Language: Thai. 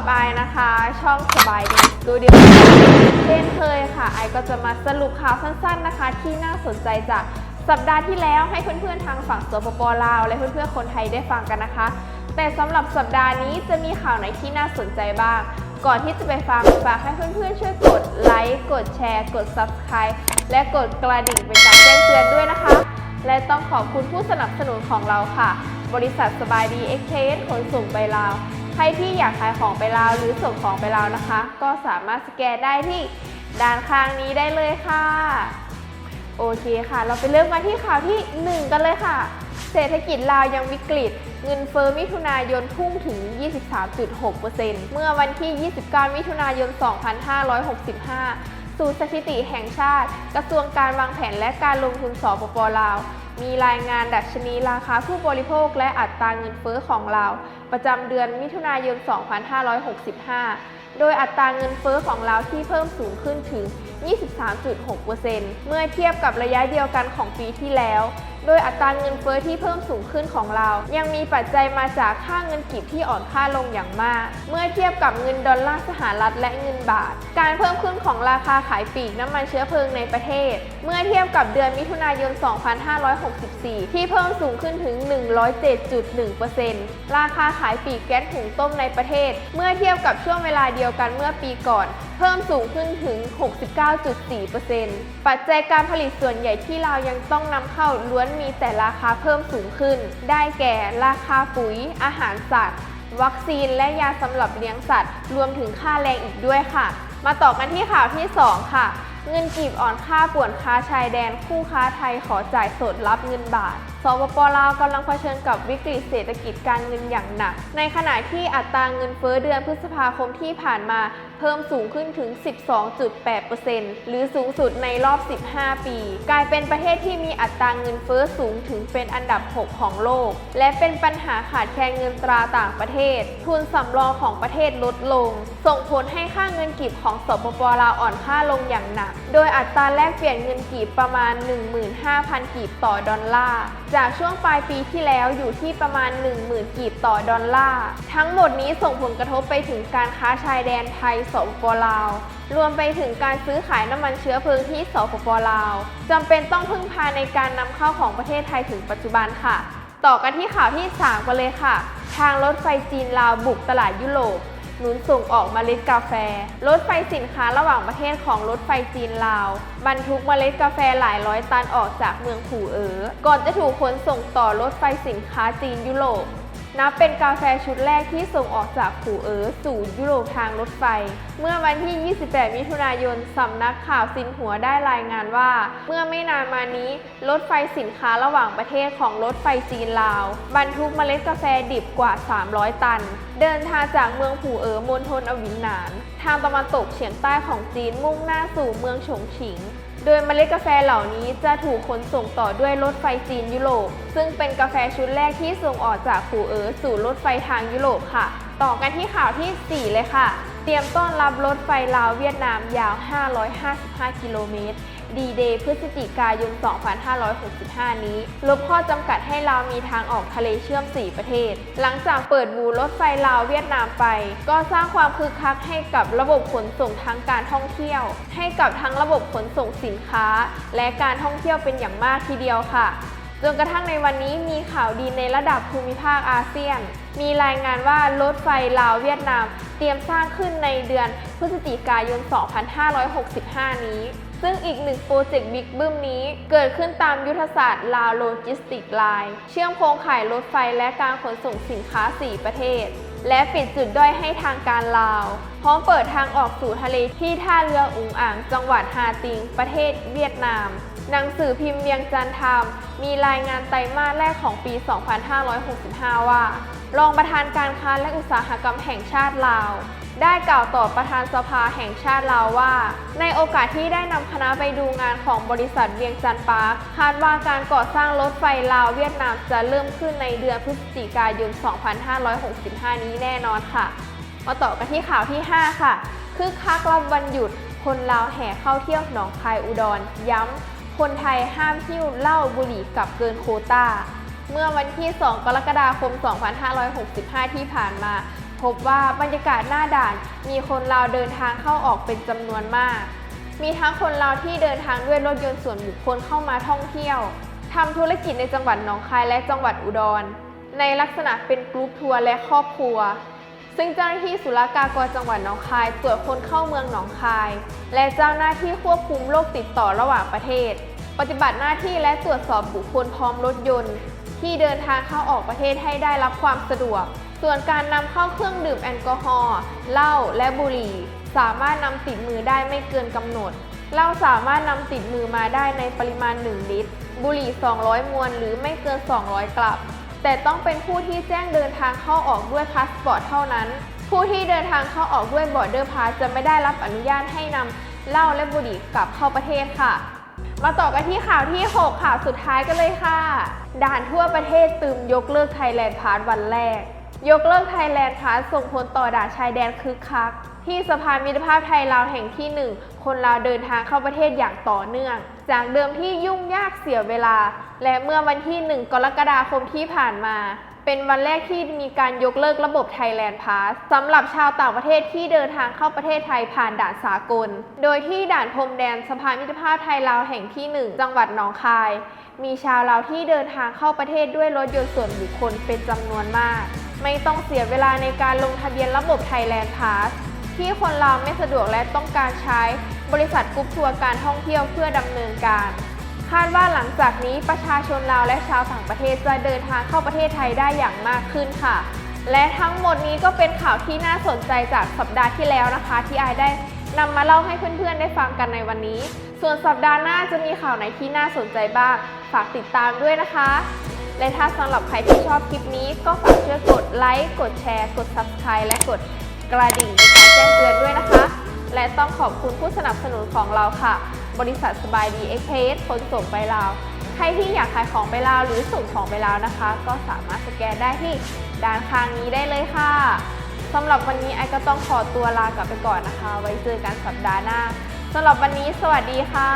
กับไอนะคะ ช่องสบายดีสตูดิโอเช่นเคยค่ะ ไอก็จะมาสรุปข่าวสั้นๆนะคะ ที่น่าสนใจจากสัปดาห์ที่แล้วให้เพื่อนๆทางฝั่งสปปลาว และเพื่อนๆคนไทยได้ฟังกันนะคะ แต่สำหรับสัปดาห์นี้จะมีข่าวไหนที่น่าสนใจบ้าง ก่อนที่จะไปฟังฝากให้เพื่อนๆช่วยกดไลค์กดแชร์ กด Subscribe และกดกระดิ่งเป็นการแจ้งเตือนด้วยนะคะ และต้องขอบคุณผู้สนับสนุนของเราค่ะ บริษัทสบายดีเอ็กเขนส่งไปลาว รที่อยากขายของไปลาวหรือส่งของไปลาวนะคะ ก็สามารถสแกนได้ที่ด้านข้างนี้ได้เลยค่ะ โอเคค่ะ เราไปเริ่มกันที่ข่าวที่ 1 กันเลยค่ะ เศรษฐกิจลาวยังวิกฤต เงินเฟ้อมิถุนายนพุ่งถึง 23.6%เมื่อวันที่ 29 มิถุนายน 2565 ศูนย์สถิติแห่งชาติ กระทรวงการวางแผนและการลงทุนสปปลาว มีรายงานดัชนีราคาผู้บริโภคและอัตราเงินเฟ้อของลาวประจำเดือนมิถุนายน 2565 โดยอัตราเงินเฟ้อของลาวที่เพิ่มสูงขึ้นถึง 23.6%เมื่อเทียบกับระยะเดียวกันของปีที่แล้ว โดยอัตราเงินเฟ้อที่เพิ่มสูงขึ้นของเรา ยังมีปัจจัยมาจากค่าเงินกีบที่อ่อนค่าลงอย่างมาก เมื่อเทียบกับเงินดอลลาร์สหรัฐและเงินบาท การเพิ่มขึ้นของราคาขายปลีกน้ำมันเชื้อเพลิงในประเทศ เมื่อเทียบกับเดือนมิถุนายน 2564 ที่เพิ่มสูงขึ้นถึง 107.1%ราคาขายปลีกแก๊สหุงต้มในประเทศ เมื่อเทียบกับช่วงเวลาเดียวกันเมื่อปีก่อน เพิ่มสูงขึ้นถึง 69.4%ปัจจัยการผลิตส่วนใหญ่ที่เรายังต้องนำเข้าล้วนมีแต่ราคาเพิ่มสูงขึ้น ได้แก่ราคาปุ๋ย อาหารสัตว์ วัคซีนและยาสำหรับเลี้ยงสัตว์ รวมถึงค่าแรงอีกด้วยค่ะ มาต่อกันที่ข่าวที่ 2 ค่ะ เงินกีบอ่อนค่าป่วนค้าชายแดนคู่ค้าไทยขอจ่ายสดรับเงินบาท สปปลาวกำลังเผชิญกับวิกฤตเศรษฐกิจการเงินอย่างหนัก ในขณะที่อัตราเงินเฟ้อเดือนพฤษภาคมที่ผ่านมาเพิ่มสูงขึ้นถึง 12.8%หรือสูงสุดในรอบ 15 ปี กลายเป็นประเทศที่มีอัตราเงินเฟ้อสูงถึงเป็นอันดับ 6 ของโลก และเป็นปัญหาขาดแคลนเงินตราต่างประเทศ ทุนสำรองของประเทศลดลง ส่งผลให้ค่าเงินกีบของสปปลาวอ่อนค่าลงอย่างหนัก โดยอัตราแลกเปลี่ยนเงินกีบประมาณ 15,000 กีบต่อดอลลาร์จากช่วงปลายปีที่แล้วอยู่ที่ประมาณ 10,000กีบต่อดอลลาร์ ทั้งหมดนี้ส่งผลกระทบไปถึงการค้าชายแดนไทยสปปลาว รวมไปถึงการซื้อขายน้ำมันเชื้อเพลิงที่สปปลาวจำเป็นต้องพึ่งพาในการนำเข้าของประเทศไทยถึงปัจจุบันค่ะ ต่อกันที่ข่าวที่ 3 กันเลยค่ะ ทางรถไฟจีนลาวบุกตลาดยุโรป หนุนส่งออกเมล็ดกาแฟ รถไฟสินค้าระหว่างประเทศของรถไฟจีนลาว บรรทุกเมล็ดกาแฟหลายร้อยตันออกจากเมืองผู่เอ๋อก่อนจะถูกขนส่งต่อรถไฟสินค้าจีนยุโรป นับเป็นกาแฟชุดแรกที่ส่งออกจากผู่เอ๋อสู่ยุโรปทางรถไฟ เมื่อวันที่ 28 มิถุนายน สำนักข่าวซินหัวได้รายงานว่า เมื่อไม่นานมานี้ รถไฟสินค้าระหว่างประเทศของรถไฟจีนลาว บรรทุกเมล็ดกาแฟดิบกว่า 300 ตัน เดินทางจากเมืองผู่เอ๋อมณฑลอวินหนาน ทางตะวันตกเฉียงใต้ของจีนมุ่งหน้าสู่เมืองฉงฉิง โดยเมล็ดกาแฟเหล่านี้จะถูกขนส่งต่อด้วยรถไฟจีนยุโรป ซึ่งเป็นกาแฟชุดแรกที่ส่งออกจากขูเอ๋อสู่รถไฟทางยุโรปค่ะ ต่อกันที่ข่าวทีสี่4 เลยค่ะ เตรียมต้อนรับรถไฟลาวเวียดนามยาว 555 กิโลเมตร ดีเดย์พฤศจิกายน 2565 นี้ ลบข้อจำกัดให้ลาวมีทางออกทะเลเชื่อม 4 ประเทศ หลังจากเปิดบูรถไฟลาวเวียดนามไป ก็สร้างความคึกคักให้กับระบบขนส่งทางการท่องเที่ยว ให้กับทั้งระบบขนส่งสินค้า และการท่องเที่ยวเป็นอย่างมากทีเดียวค่ะจนกระทั่งในวันนี้มีข่าวดีในระดับภูมิภาคอาเซียน มีรายงานว่ารถไฟลาวเวียดนาม เตรียมสร้างขึ้นในเดือนพฤศจิกายน 2565 นี้ ซึ่งอีกหนึ่งโปรเจกต์บิ๊กบึ้มนี้เกิดขึ้นตามยุทธศาสตร์ลาวโลจิสติกไลน์เชื่อมโครงข่ายรถไฟและการขนส่งสินค้า 4 ประเทศ และปิดจุดด้อยให้ทางการลาว พร้อมเปิดทางออกสู่ทะเลที่ท่าเรืออุงอ่าง จังหวัดฮาติง ประเทศเวียดนาม หนังสือพิมพ์เวียงจันทร์ไทม์มีรายงานไตรมาสแรกของปี 2565 ว่ารองประธานการค้าและอุตสาหกรรมแห่งชาติลาว ได้กล่าวต่อประธานสภาแห่งชาติลาวว่า ในโอกาสที่ได้นำคณะไปดูงานของบริษัทเวียงจันทร์ปาร์คคาดว่าการก่อสร้างรถไฟลาวเวียดนามจะเริ่มขึ้นในเดือนพฤศจิกายน 2565 นี้แน่นอนค่ะ มาต่อกันที่ข่าวที่ 5 ค่ะคือคักรับวันหยุด คนลาวแห่เข้าเที่ยวหนองคายอุดร ย้ำคนไทยห้ามหิ้วเหล้าบุหรี่กับเกินโคต้าเมื่อวันที่ 2 กรกฎาคม 2565 ที่ผ่านมา พบว่าบรรยากาศหน้าด่านมีคนลาวเดินทางเข้าออกเป็นจำนวนมาก มีทั้งคนลาวที่เดินทางด้วยรถยนต์ส่วนบุคคลเข้ามาท่องเที่ยวทำธุรกิจในจังหวัดหนองคายและจังหวัดอุดร ในลักษณะเป็นกรุ๊ปทัวร์และครอบครัว ซึ่งเจ้าหน้าที่ศุลกากรจังหวัดหนองคายตรวจคนเข้าเมืองหนองคาย และเจ้าหน้าที่ควบคุมโรคติดต่อระหว่างประเทศ ปฏิบัติหน้าที่และตรวจสอบบุคคลพร้อมรถยนต์ ที่เดินทางเข้าออกประเทศให้ได้รับความสะดวก ส่วนการนำเข้าเครื่องดื่มแอลกอฮอล์เหล้าและบุหรี่ สามารถนำติดมือได้ไม่เกินกำหนดเหล้าสามารถนำติดมือมาได้ในปริมาณ 1 ลิตร บุหรี่ 200 มวนหรือไม่เกิน 200 กลับ แต่ต้องเป็นผู้ที่แจ้งเดินทางเข้าออกด้วยพาสปอร์ตเท่านั้น ผู้ที่เดินทางเข้าออกด้วยบอร์เดอร์พาสจะไม่ได้รับอนุญาตให้นำเหล้าและบุหรี่กลับเข้าประเทศค่ะ มาต่อกันที่ข่าวที่ 6 ข่าวสุดท้ายกันเลยค่ะ ด่านทั่วประเทศตืมยกเลิกไทยแลนด์พาสวันแรก ยกเลิกไทยแลนด์พาสส่งผลต่อด่านชายแดนคึกคัก ที่สะพานมิตรภาพไทยลาวแห่งที่ 1 คนลาวเดินทางเข้าประเทศอย่างต่อเนื่อง จากเดิมที่ยุ่งยากเสียเวลา และเมื่อวันที่ 1 กรกฎาคมที่ผ่านมา เป็นวันแรกที่มีการยกเลิกระบบ Thailand Pass สำหรับชาวต่างประเทศที่เดินทางเข้าประเทศไทยผ่านด่านสากล โดยที่ด่านพรมแดนสะพานมิตรภาพไทยลาวแห่งที่ 1 จังหวัดหนองคาย มีชาวลาวที่เดินทางเข้าประเทศด้วยรถยนต์ส่วนบุคคลเป็นจำนวนมาก ไม่ต้องเสียเวลาในการลงทะเบียนระบบ Thailand Pass ที่คนลาวไม่สะดวกและต้องการใช้บริษัทกรุ๊ปทัวร์การท่องเที่ยวเพื่อดำเนินการ คาดว่าหลังจากนี้ประชาชนลาวและชาวต่างประเทศจะเดินทางเข้าประเทศไทยได้อย่างมากขึ้นค่ะ และทั้งหมดนี้ก็เป็นข่าวที่น่าสนใจจากสัปดาห์ที่แล้วนะคะ ที่ไอได้นำมาเล่าให้เพื่อนๆได้ฟังกันในวันนี้ ส่วนสัปดาห์หน้าจะมีข่าวไหนที่น่าสนใจบ้าง ฝากติดตามด้วยนะคะ และถ้าสำหรับใครที่ชอบคลิปนี้ก็ฝากช่วยกดไลค์ กดแชร์ กด Subscribe และกดกระดิ่งในการแจ้งเตือนด้วยนะคะ และต้องขอบคุณผู้สนับสนุนของเราค่ะ บริษัทสบายดีเอ็กเพสขนส่งไปลาว ใครที่อยากขายของไปลาวหรือส่งของไปลาวนะคะ ก็สามารถสแกนได้ที่ด้านข้างนี้ได้เลยค่ะสำหรับวันนี้ไอก็ต้องขอตัวลากลับไปก่อนนะคะ ไว้เจอกันสัปดาห์หน้าสำหรับวันนี้สวัสดีค่ะ